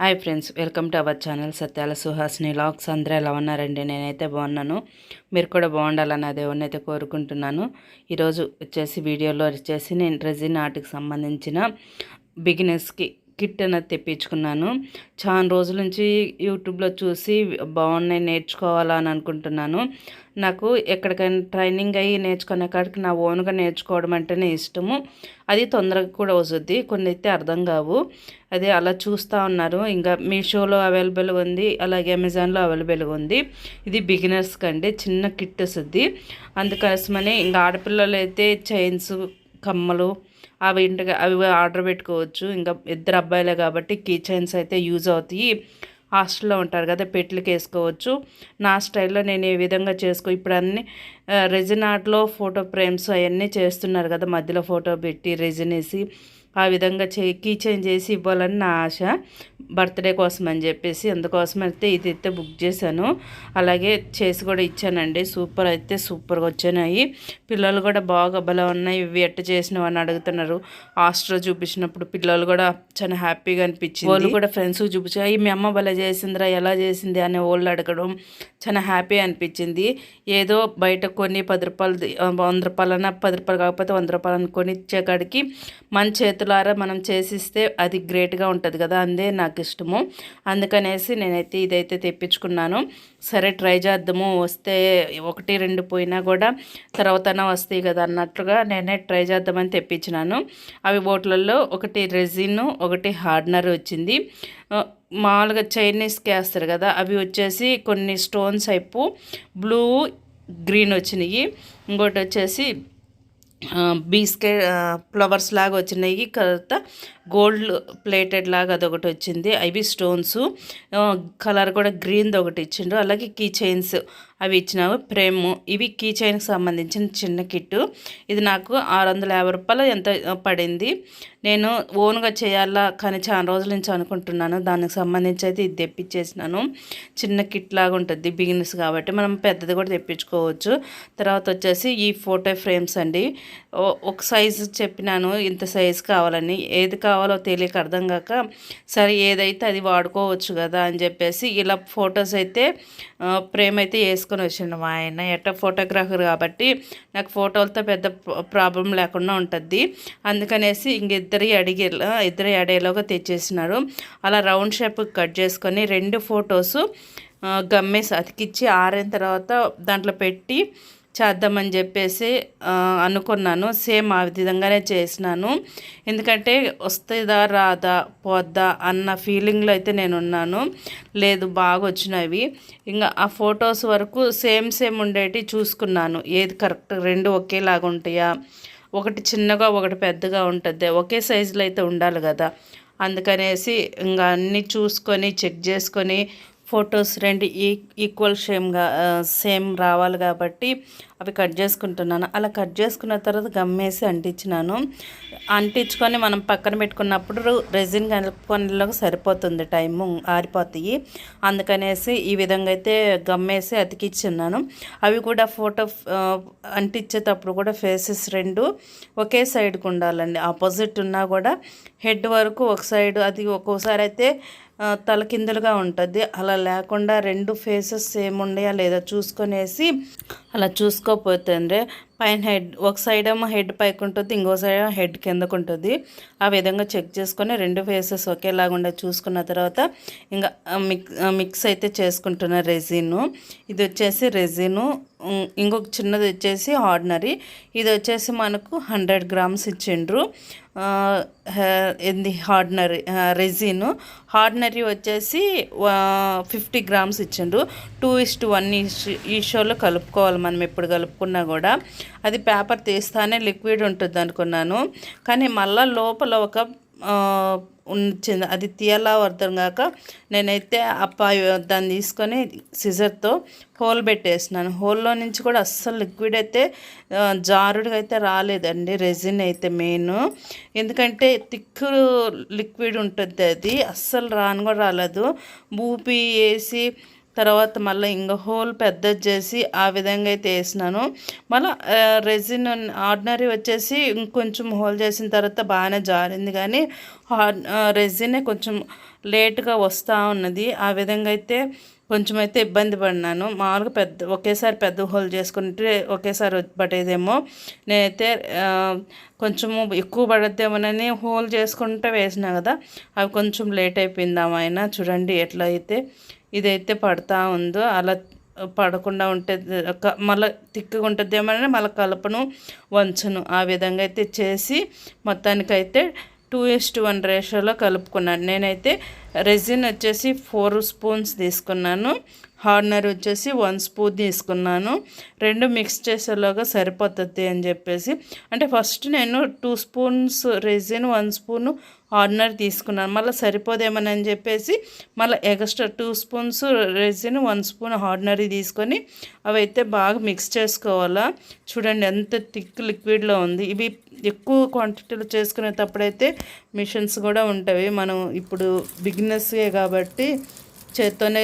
Hi friends welcome to our channel Satyala Suhasini lakhs అందరూ ఎలా ఉన్నారండి? నేనైతే బాగున్నాను. మీరు కూడా బాగుండాలని అదే అయితే కోరుకుంటున్నాను. ఈరోజు వచ్చేసి వీడియోలో వచ్చేసి నేను రెజిన్ ఆర్ట్కి సంబంధించిన బిగినర్స్కి కిట్ అనేది తెప్పించుకున్నాను. చాలా రోజుల నుంచి యూట్యూబ్లో చూసి బాగున్నాయి నేర్చుకోవాలని అనుకుంటున్నాను. నాకు ఎక్కడికైనా ట్రైనింగ్ అయ్యి నేర్చుకునే కాడికి నా ఓన్గా నేర్చుకోవడం అంటేనే ఇష్టము. అది తొందరగా కూడా వస్తుంది కొన్ని అయితే అర్థం కావు. అది అలా చూస్తూ ఉన్నారు. ఇంకా మీషోలో అవైలబుల్ ఉంది అలాగే అమెజాన్లో అవైలబుల్గా ఉంది. ఇది బిగినర్స్కి అండి చిన్న కిట్ వస్తుంది. అందుకోసమని ఇంకా ఆడపిల్లలు అయితే చైన్స్ కమ్మలు అవి ఇంటికి అవి ఆర్డర్ పెట్టుకోవచ్చు. ఇంకా ఇద్దరు అబ్బాయిలే కాబట్టి కిచెన్స్ అయితే యూజ్ అవుతాయి. హాస్టల్లో ఉంటారు కదా పెట్లకి వేసుకోవచ్చు. నా స్టైల్లో నేను ఏ విధంగా చేసుకో ఇప్పుడు అన్ని రెజిన్ ఆర్ట్లో ఫోటో ఫ్రేమ్స్ అవన్నీ చేస్తున్నారు కదా మధ్యలో ఫోటో పెట్టి రెజిన్ వేసి ఆ విధంగా చే కీ చేంజ్ చేసి ఇవ్వాలని నా ఆశ. బర్త్డే కోసం అని చెప్పేసి అందుకోసం అయితే ఇది అయితే బుక్ చేశాను. అలాగే చేసి కూడా ఇచ్చానండి. సూపర్ అయితే సూపర్గా వచ్చినాయి పిల్లలు కూడా బాగా బలం ఉన్నాయి. ఇవి ఎట్ట చేసినవి అని అడుగుతున్నారు. హాస్టల్ చూపించినప్పుడు పిల్లలు కూడా చాలా హ్యాపీగా అనిపించింది. వాళ్ళు కూడా ఫ్రెండ్స్ చూపించాయి మీ అమ్మ బల చేసిందిరా ఎలా చేసింది? అనే వాళ్ళు అడగడం చాలా హ్యాపీ అనిపించింది. ఏదో బయట కొన్ని పది రూపాయలు వంద రూపాయలన్నా పది రూపాయలు కాకపోతే వంద రూపాయలు కొని ఇచ్చేకాడికి మన చేతులారా మనం చేసిస్తే అది గ్రేట్గా ఉంటుంది కదా అందే నాకు ఇష్టము. అందుకనేసి నేనైతే ఇదైతే తెప్పించుకున్నాను. సరే ట్రై చేద్దాము. వస్తే ఒకటి రెండు పోయినా కూడా తర్వాతన వస్తాయి కదా అన్నట్లుగా నేనే ట్రై చేద్దామని తెప్పించినాను. అవి బోట్లలో ఒకటి రెజిన్ ఒకటి హార్డ్నర్ వచ్చింది. మామూలుగా చైనీస్కి వేస్తారు కదా అవి వచ్చేసి కొన్ని స్టోన్స్ అయిపు బ్లూ గ్రీన్ వచ్చినాయి. ఇంకోటి వచ్చేసి బీస్కే ఫ్లవర్స్ లాగా వచ్చినాయి. తర్వాత గోల్డ్ ప్లేటెడ్ లాగా అదొకటి వచ్చింది. అవి స్టోన్స్. కలర్ కూడా గ్రీన్ది ఒకటి ఇచ్చిండ్రు. అలాగే కీ చైన్స్ అవి ఇచ్చినావు ఫ్రేమ్ ఇవి కీ చైన్కి సంబంధించిన చిన్న కిట్టు. ఇది నాకు ఆరు వందల యాభై రూపాయలు ఎంత పడింది. నేను ఓన్గా చేయాలా కానీ చాలా రోజుల నుంచి అనుకుంటున్నాను. దానికి సంబంధించి అయితే ఇది తెప్పించేసినాను. చిన్న కిట్ లాగా ఉంటుంది బిగినర్స్ కాబట్టి మనం పెద్దది కూడా తెప్పించుకోవచ్చు. తర్వాత వచ్చేసి ఈ ఫోటో ఫ్రేమ్స్ అండి. ఒక సైజు చెప్పినాను. ఇంత సైజు కావాలని. ఏది కావాలి కావాలో తెలియక అర్థం కాక సరే ఏదైతే అది వాడుకోవచ్చు కదా అని చెప్పేసి ఇలా ఫొటోస్ అయితే ఫ్రేమ్ అయితే వేసుకొని వచ్చిండు మా ఆయన. ఎట్ట ఫోటోగ్రాఫర్ కాబట్టి నాకు ఫోటోలతో పెద్ద ప్రాబ్లం లేకుండా ఉంటుంది. అందుకనేసి ఇంక ఇద్దరి అడిగే ఇద్దరి అడేలోగా తెచ్చేసినారు. అలా రౌండ్ షేప్ కట్ చేసుకొని రెండు ఫొటోస్ గమ్మేసి అతికిచ్చి ఆరిన తర్వాత దాంట్లో పెట్టి చేద్దామని చెప్పేసి అనుకున్నాను. సేమ్ ఆ విధంగానే చేసినాను. ఎందుకంటే వస్తుందా రాదా పోద్దా అన్న ఫీలింగ్లో అయితే నేను ఉన్నాను లేదు బాగా వచ్చినవి ఇంకా ఆ ఫొటోస్ వరకు సేమ్ సేమ్ ఉండేటి చూసుకున్నాను. ఏది కరెక్ట్ రెండు ఒకేలాగా ఉంటాయా? ఒకటి చిన్నగా ఒకటి పెద్దగా ఉంటుంది ఒకే సైజులో అయితే ఉండాలి కదా. అందుకనేసి ఇంకా అన్నీ చూసుకొని చెక్ చేసుకొని ఫొటోస్ రెండు ఈ ఈక్వల్ షేమ్గా సేమ్ రావాలి కాబట్టి అవి కట్ చేసుకుంటున్నాను. అలా కట్ చేసుకున్న తర్వాత గమ్మేసి అంటించినాను. అంటించుకొని మనం పక్కన పెట్టుకున్నప్పుడు రెజిన్ కలుపుకొనేలోకి సరిపోతుంది టైము ఆరిపోతాయి. అందుకనేసి ఈ విధంగా అయితే గమ్మేసి అతికిచ్చున్నాను అవి కూడా ఫోటో అంటించేటప్పుడు కూడా ఫేసెస్ రెండు ఒకే సైడ్కి ఉండాలండి. ఆపోజిట్ ఉన్నా కూడా హెడ్ వరకు ఒక సైడ్ అది ఒక్కోసారి అయితే తలకిందులుగా ఉంటుంది. అలా లేకుండా రెండు ఫేసెస్ సేమ్ లేదా చూసుకొనేసి అలా చూసుకో ಹೋಗುತ್ತೆ ಅಂದರೆ పైన హెడ్ ఒక సైడ్ ఏమో హెడ్ పైకి ఉంటుంది ఇంకో సైడ్ హెడ్ కిందకు ఉంటుంది. ఆ విధంగా చెక్ చేసుకొని రెండు ఫేసెస్ ఒకేలాగా ఉండే చూసుకున్న తర్వాత ఇంకా మిక్ మిక్స్ అయితే చేసుకుంటున్న రెజిన్ ఇది వచ్చేసి రెజిను ఇంకొక చిన్నది వచ్చేసి ఆర్డినరీ ఇది వచ్చేసి మనకు హండ్రెడ్ గ్రామ్స్ ఇచ్చిండ్రు. ఇది హార్డినరీ రెజిన్ హార్డినరీ వచ్చేసి ఫిఫ్టీ గ్రామ్స్ ఇచ్చిండ్రు. టూ ఇస్ టు వన్ ఈ షోలో కలుపుకోవాలి మనం ఎప్పుడు కలుపుకున్నా కూడా. అది పేపర్ తీస్తానే లిక్విడ్ ఉంటుంది అనుకున్నాను. కానీ మళ్ళీ లోపల ఒక ఉంచింది. అది తీయాలా అర్థం కాక నేనైతే అప్ప దాన్ని తీసుకొని సిజర్తో హోల్ పెట్టేసినాను. హోల్లో నుంచి కూడా అస్సలు లిక్విడ్ అయితే జారుడుగా అయితే రాలేదండి. రెజిన్ అయితే మెయిన్. ఎందుకంటే థిక్ లిక్విడ్ ఉంటుంది అది. అస్సలు రాను కూడా రాలేదు. బూపి వేసి తర్వాత మళ్ళీ ఇంకా హోల్ పెద్దది చేసి ఆ విధంగా అయితే వేసినాను. మళ్ళీ రెజిన్ ఆర్డినరీ వచ్చేసి ఇంకొంచెం హోల్ చేసిన తర్వాత బాగానే జారింది కానీ రెజినే కొంచెం లేట్గా వస్తూ ఉన్నది. ఆ విధంగా అయితే కొంచెం అయితే ఇబ్బంది పడినాను. మామూలుగా పెద్ద ఒకేసారి పెద్ద హోల్ చేసుకుంటే ఒకేసారి పట్టేదేమో నేనైతే కొంచెము ఎక్కువ పడద్దేమోనని హోల్ చేసుకుంటే వేసినా కదా అవి కొంచెం లేట్ అయిపోయిందామైనా చూడండి ఎట్లా అయితే ఇదైతే పడతా ఉందో అలా పడకుండా ఉంటే మళ్ళీ తిక్కుగా ఉంటుందేమో మళ్ళీ కలపను వంచను. ఆ విధంగా అయితే చేసి మొత్తానికైతే టూ ఎస్ టు వన్ రేషోలో కలుపుకున్నాను. నేనైతే రెజిన్ వచ్చేసి ఫోర్ స్పూన్స్ తీసుకున్నాను. హార్నర్ వచ్చేసి వన్ స్పూన్ తీసుకున్నాను. రెండు మిక్స్ చేసేలాగా సరిపోతుంది అని చెప్పేసి. అంటే ఫస్ట్ నేను two spoons resin one spoon hardener తీసుకున్నాను. మళ్ళీ సరిపోదేమని అని చెప్పేసి మళ్ళీ extra two spoons resin one spoon hardener తీసుకొని అవి అయితే బాగా మిక్స్ చేసుకోవాలా. చూడండి ఎంత థిక్ లిక్విడ్లో ఉంది. ఇవి ఎక్కువ క్వాంటిటీలో చేసుకునేటప్పుడైతే మిషన్స్ కూడా ఉంటాయి. మనం ఇప్పుడు బిగినెస్సే కాబట్టి చేత్తోనే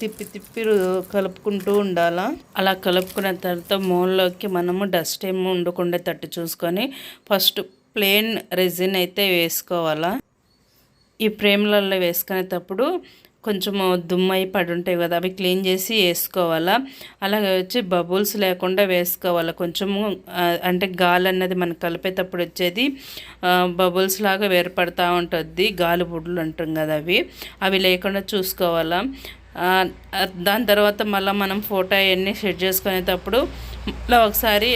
తిప్పి తిప్పి కలుపుకుంటూ ఉండాలా? అలా కలుపుకున్న తర్వాత మూలలోకి మనము డస్ట్ ఏమి ఉండకుండా తట్టు చూసుకొని ఫస్ట్ ప్లెయిన్ రెజిన్ అయితే వేసుకోవాలా. ఈ ఫ్రేమ్లలో వేసుకునేటప్పుడు కొంచెము దుమ్మై పడి ఉంటాయి కదా అవి క్లీన్ చేసి వేసుకోవాలా? అలాగే వచ్చి బబుల్స్ లేకుండా వేసుకోవాలి? కొంచెము అంటే గాలి అన్నది మనం కలిపేటప్పుడు వచ్చేది బబుల్స్ లాగా వేరుపడతా ఉంటుంది గాలి బుడ్లు అంటాం కదా అవి. అవి లేకుండా చూసుకోవాలా? దాని తర్వాత మళ్ళీ మనం ఫోటో అవన్నీ సెట్ చేసుకునేటప్పుడు మళ్ళీ ఒకసారి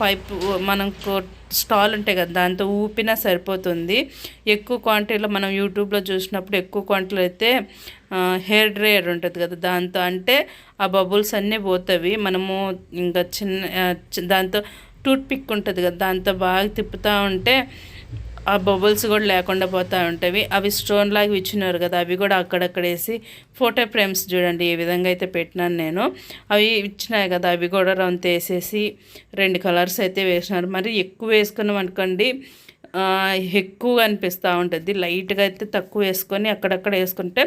పైపు మనకు స్టాల్ ఉంటాయి కదా దాంతో ఊపినా సరిపోతుంది. ఎక్కువ క్వాంటిటీలో మనం యూట్యూబ్లో చూసినప్పుడు ఎక్కువ క్వాంటిటీలో అయితే హెయిర్ డ్రైయర్ ఉంటుంది కదా దాంతో అంటే ఆ బబుల్స్ అన్నీ పోతాయి మనము ఇంకా చిన్న దాంతో టూత్ పిక్ ఉంటుంది కదా దాంతో బాగా తిప్పుతూ ఉంటే ఆ బబుల్స్ కూడా లేకుండా పోతూ ఉంటాయి అవి స్టోన్ లాగా ఇచ్చినారు కదా అవి కూడా అక్కడక్కడ వేసి ఫోటో ఫ్రేమ్స్ చూడండి ఏ విధంగా అయితే పెట్టినాను నేను. అవి ఇచ్చినాయి కదా అవి కూడా రౌండ్ వేసేసి రెండు కలర్స్ అయితే వేసినారు. మరి ఎక్కువ వేసుకున్నాం అనుకోండి ఎక్కువగా అనిపిస్తూ ఉంటుంది. లైట్గా అయితే తక్కువ వేసుకొని అక్కడక్కడ వేసుకుంటే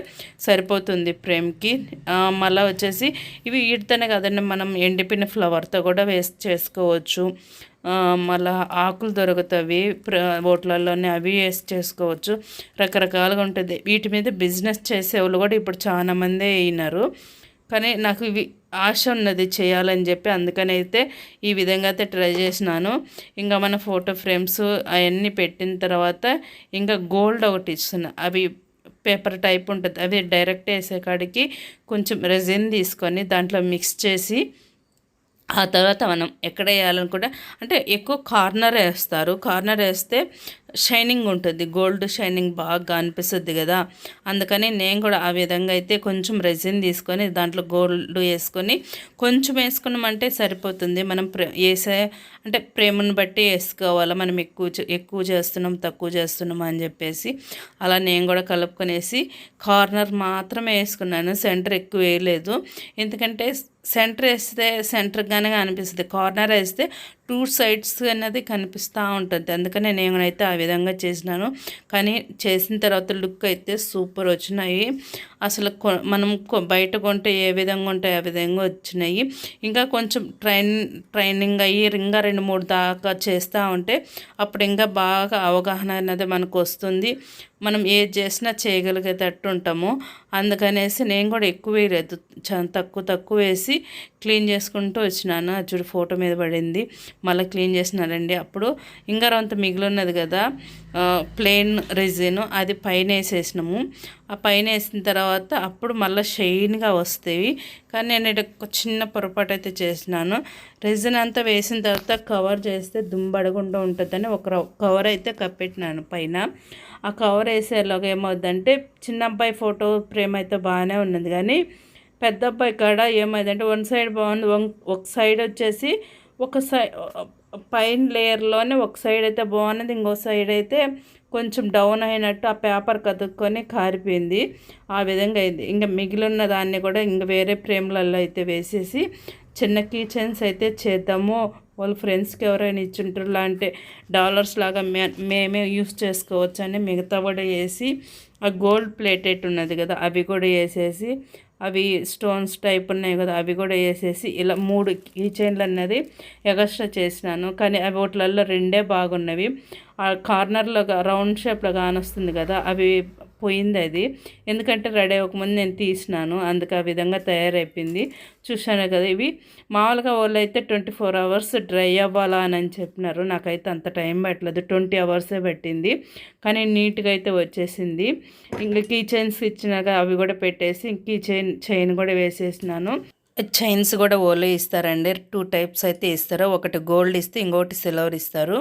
సరిపోతుంది ప్రేమ్కి. మళ్ళీ వచ్చేసి ఇవి ఈడితేనే కదండి మనం ఎండిపోయిన ఫ్లవర్తో కూడా వేస్ట్ చేసుకోవచ్చు. మళ్ళీ ఆకులు దొరుకుతాయి ఓట్లలోనే అవి వేస్ట్ చేసుకోవచ్చు. రకరకాలుగా ఉంటుంది. వీటి మీద బిజినెస్ చేసేవాళ్ళు కూడా ఇప్పుడు చాలామందే అయినారు. కానీ నాకు ఇవి ఆశ ఉన్నది చేయాలని చెప్పి అందుకని అయితే ఈ విధంగా అయితే ట్రై చేసినాను. ఇంకా మన ఫోటో ఫ్రేమ్స్ అవన్నీ పెట్టిన తర్వాత ఇంకా గోల్డ్ ఒకటి ఇస్తున్నా. అవి పేపర్ టైప్ ఉంటుంది. అవి డైరెక్ట్ వేసే కాడికి కొంచెం రెజిన్ తీసుకొని దాంట్లో మిక్స్ చేసి ఆ తర్వాత మనం ఎక్కడ వేయాలనుకుంటే అంటే ఎక్కువ కార్నర్ వేస్తారు. కార్నర్ వేస్తే షైనింగ్ ఉంటుంది. గోల్డ్ షైనింగ్ బాగా అనిపిస్తుంది కదా. అందుకని నేను కూడా ఆ విధంగా అయితే కొంచెం రెజిన్ తీసుకొని దాంట్లో గోల్డ్ వేసుకొని కొంచెం వేసుకున్నామంటే సరిపోతుంది. మనం వేసే అంటే ప్రేమను బట్టి వేసుకోవాలి. మనం ఎక్కువ ఎక్కువ చేస్తున్నాం తక్కువ చేస్తున్నాం అని చెప్పేసి అలా నేను కూడా కలుపుకొనేసి కార్నర్ మాత్రమే వేసుకున్నాను. సెంటర్ ఎక్కువ వేయలేదు. ఎందుకంటే సెంటర్ వేస్తే సెంటర్గానే అనిపిస్తుంది కార్నర్ వేస్తే టూ సైడ్స్ అనేది కనిపిస్తూ ఉంటుంది. అందుకనే నేనైతే ఆ విధంగా చేసినాను కానీ చేసిన తర్వాత లుక్ అయితే సూపర్ వచ్చినాయి. అసలు మనం బయట కొంటే ఏ విధంగా ఉంటాయి ఆ విధంగా వచ్చినాయి. ఇంకా కొంచెం ట్రైన్ ట్రైనింగ్ అయ్యి ఇంకా రెండు మూడు దాకా చేస్తూ ఉంటే అప్పుడు ఇంకా బాగా అవగాహన అనేది మనకు వస్తుంది. మనం ఏది చేసినా చేయగలిగేటట్టు ఉంటాము. అందుకనేసి నేను కూడా ఎక్కువ వేయలేదు. తక్కువ తక్కువ వేసి క్లీన్ చేసుకుంటూ వచ్చినాను. చూడు ఫోటో మీద పడింది. మళ్ళీ క్లీన్ చేసినారండి. అప్పుడు ఇంకా అంత మిగిలిన్నది కదా ప్లెయిన్ రెజిన్ అది పైన వేసేసినాము. ఆ పైన వేసిన తర్వాత అప్పుడు మళ్ళీ షైన్గా వస్తాయి. కానీ నేను ఒక చిన్న పొరపాటు అయితే చేసినాను. రెజిన్ అంతా వేసిన తర్వాత కవర్ చేస్తే దుంబడకుండా ఉంటుందని ఒక కవర్ అయితే కప్పెట్టినాను పైన. ఆ కవర్ వేసేలాగా ఏమవుద్దంటే చిన్న అబ్బాయి ఫోటో ఫ్రేమ్ అయితే బాగానే ఉన్నది. కానీ పెద్ద అబ్బాయి కాడ ఏమైందంటే వన్ సైడ్ బాగుంది ఒక సైడ్ వచ్చేసి ఒక సైడ్ పైన లేయర్లోనే ఒక సైడ్ అయితే బాగున్నది ఇంకో సైడ్ అయితే కొంచెం డౌన్ అయినట్టు ఆ పేపర్ కదుక్కొని కారిపోయింది. ఆ విధంగా అయింది. ఇంకా మిగిలిన దాన్ని కూడా ఇంకా వేరే ఫ్రేమ్లలో అయితే వేసేసి చిన్న కీచెన్స్ అయితే చేద్దాము. వాళ్ళ ఫ్రెండ్స్కి ఎవరైనా ఇచ్చింటారు లాంటి డాలర్స్ లాగా మే మేమే యూస్ చేసుకోవచ్చు అని మిగతా కూడా వేసి ఆ గోల్డ్ ప్లేటెట్ ఉన్నది కదా అవి కూడా వేసేసి అవి స్టోన్స్ టైప్ ఉన్నాయి కదా అవి కూడా వేసేసి ఇలా మూడు కీ చైన్లు అన్నది ఎగస్ట్రా చేసినాను. కానీ అవి వాటిలలో రెండే బాగున్నవి. ఆ కార్నర్లో రౌండ్ షేప్లో కానొస్తుంది కదా అవి పోయింది అది ఎందుకంటే రెడీ అవ్వకముందు నేను తీసినాను. అందుకు ఆ విధంగా తయారైపోయింది. చూశాను కదా ఇవి. మామూలుగా వాళ్ళు అయితే ట్వంటీ ఫోర్ అవర్స్ డ్రై అవ్వాలా అని చెప్పినారు. నాకైతే అంత టైం పెట్టలేదు. ట్వంటీ అవర్సే పెట్టింది. కానీ నీట్గా అయితే వచ్చేసింది. ఇంకా కీ చైన్స్ ఇచ్చినాక అవి కూడా పెట్టేసి కీ చైన్ చైన్ కూడా వేసేసినాను. చైన్స్ కూడా ఓలో ఇస్తారండి. టూ టైప్స్ అయితే ఇస్తారు. ఒకటి గోల్డ్ ఇస్తే ఇంకొకటి సిల్వర్ ఇస్తారు.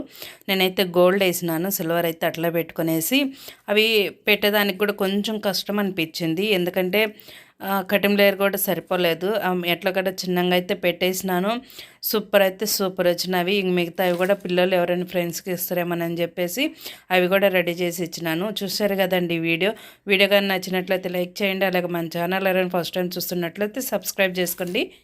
నేనైతే గోల్డ్ వేసినాను. సిల్వర్ అయితే అట్లా పెట్టుకునేసి అవి పెట్టేదానికి కూడా కొంచెం కష్టం అనిపించింది. ఎందుకంటే కటింగ్ లేయర్ కూడా సరిపోలేదు. ఎట్లా కూడా చిన్నగా అయితే పెట్టేసినాను. సూపర్ అయితే సూపర్ వచ్చినవి. ఇంక మిగతా అవి కూడా పిల్లలు ఎవరైనా ఫ్రెండ్స్కి ఇస్తారేమోనని చెప్పేసి అవి కూడా రెడీ చేసి ఇచ్చినాను. చూశారు కదండి వీడియో. వీడియో కానీ నచ్చినట్లయితే లైక్ చేయండి. అలాగే మన ఛానల్ ఎవరైనా ఫస్ట్ టైం చూస్తున్నట్లయితే సబ్స్క్రైబ్ చేసుకోండి.